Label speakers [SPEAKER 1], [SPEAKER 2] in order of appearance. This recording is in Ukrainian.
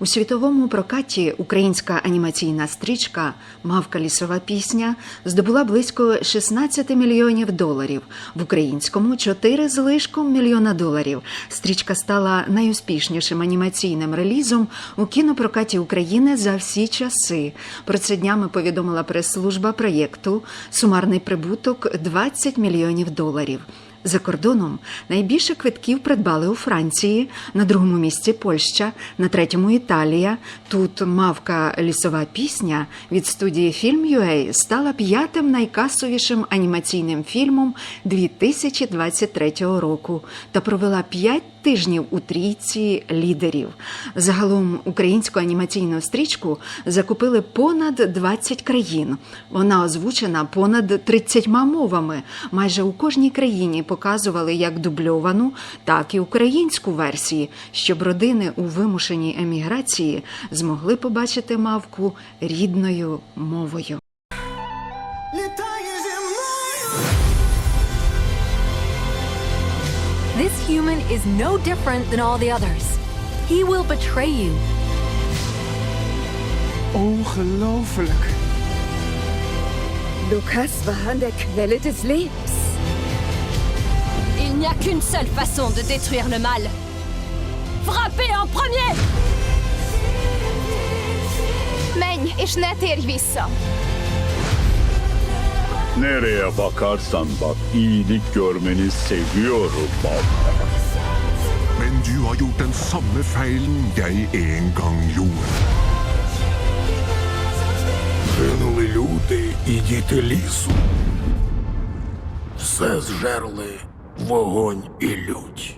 [SPEAKER 1] У світовому прокаті українська анімаційна стрічка Мавка лісова пісня здобула близько 16 мільйонів доларів. В українському 4 з лишком мільйона доларів. Стрічка стала найуспішнішим анімаційним релізом у кінопрокаті України за всі часи. Про це днями повідомила прес-служба проєкту. Сумарний прибуток 20 мільйонів доларів. За кордоном найбільше квитків придбали у Франції, на другому місці Польща, на третьому Італія. Тут мавка лісова пісня від студії Film.ua стала п'ятим найкасовішим анімаційним фільмом 2023 року та провела п'ять тижнів у трійці лідерів. Загалом українську анімаційну стрічку закупили понад 20 країн. Вона озвучена понад 30 мовами. Майже у кожній країні показували як дубльовану, так і українську версії, щоб родини у вимушеній еміграції змогли побачити мавку рідною мовою.
[SPEAKER 2] This human is no different than all the others. He will betray you.
[SPEAKER 3] Ongelooflijk.
[SPEAKER 4] War an Quelle des Lebens.
[SPEAKER 5] Il n'y a qu'une seule façon de détruire le mal. Frappez en premier
[SPEAKER 6] Menj, és ne térj vissza!
[SPEAKER 7] Nereye bakarsan bak iyilik görmeni seviyorum bak.
[SPEAKER 8] Men du har gjort den samme feilen jeg en gang gjorde.
[SPEAKER 9] Гинули люди і діти лісу. Все зжерли Вогонь і лють.